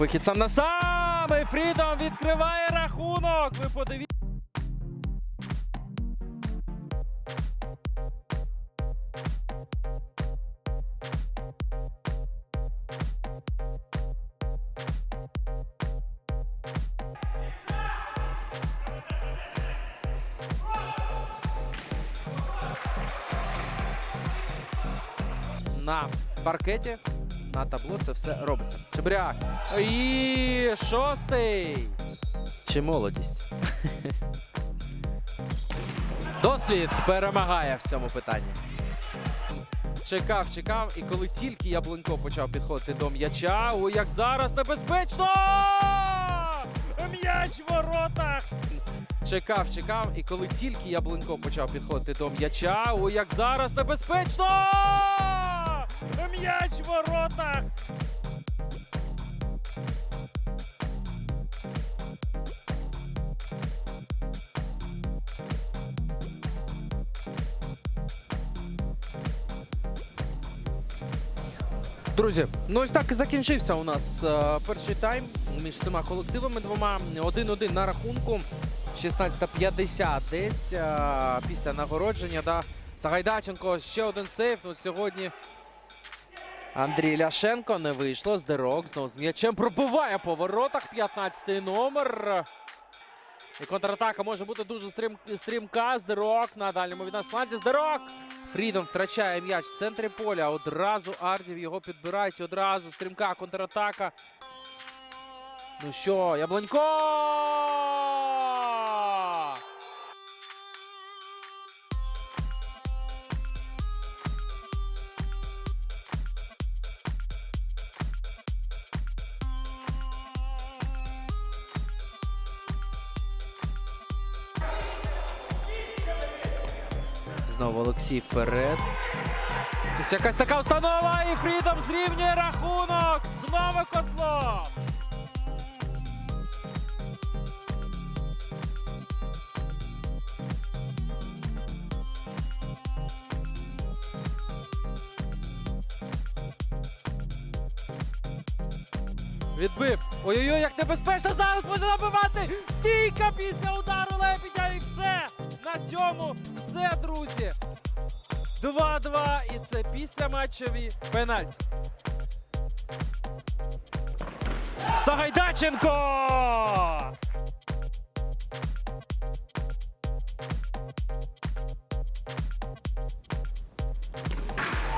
Вихід сам на сам. Фрідом відкриває рахунок. Ви подивіться. На паркеті, на табло це все робиться. Чебряк. І шостий. Чи молодість? Досвід перемагає в цьому питанні. Чекав, чекав, і коли тільки Яблунько почав підходити до м'яча, ой, як зараз небезпечно! М'яч в воротах! Чекав, чекав, і коли тільки Яблунько почав підходити до м'яча, ой, як зараз небезпечно! М'яч в воротах! Друзі, ну ось так і закінчився у нас е, перший тайм між цими колективами двома. 1-1 на рахунку. 16.50 десь е, після нагородження. Да. Сагайдаченко ще один сейф. Ну, сьогодні Андрій Ляшенко не вийшло. Здерок знову з м'ячем пробиває по воротах. 15 номер. І контратака може бути дуже стрім, стрімка. Здерок на дальньому від нас фланзі. Здерок! Фрідом втрачає м'яч в центрі поля. Одразу Ардів його підбирають. Одразу стрімка контратака. Ну що, Яблонько! Знову Олексій вперед. Ось якась така установа, і Фрідом зрівнює рахунок. Знову Козлов. Відбив. Ой-ой-ой, як небезпечно зараз може набивати. Стійка після удару Лебідя і все. На цьому все, друзі. 2-2 і це після матчеві пенальті. Сагайдаченко!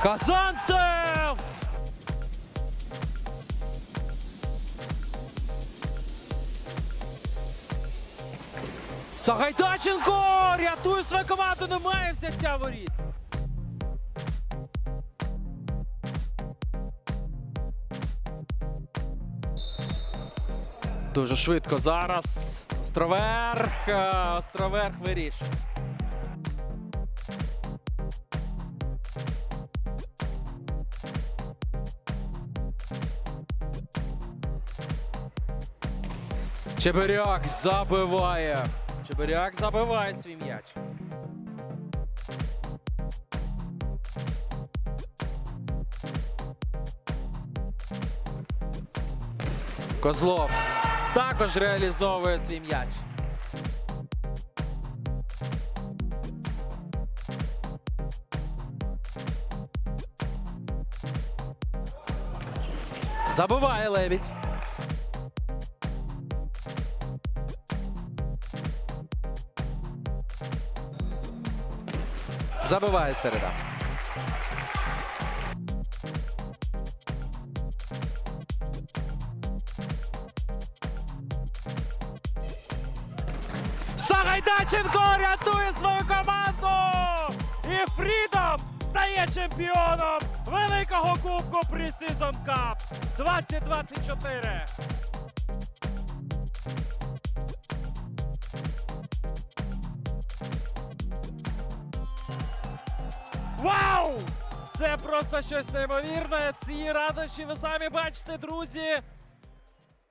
Казанцев! Сагайдаченко! Рятує свою команду, немає взяття воріт. Дуже швидко зараз. Островерх. е, Островерх вирішує. Чебиряк забиває. Чебиряк забиває свій м'яч. Козлов також реалізовує свій м'яч. Забиває лебідь. Забиває середа. Сагайдаченко рятує свою команду! І Фрідом стає чемпіоном великого кубку Pre-Season Cup 2024. Вау! Це просто щось неймовірне. Ці радощі ви самі бачите, друзі.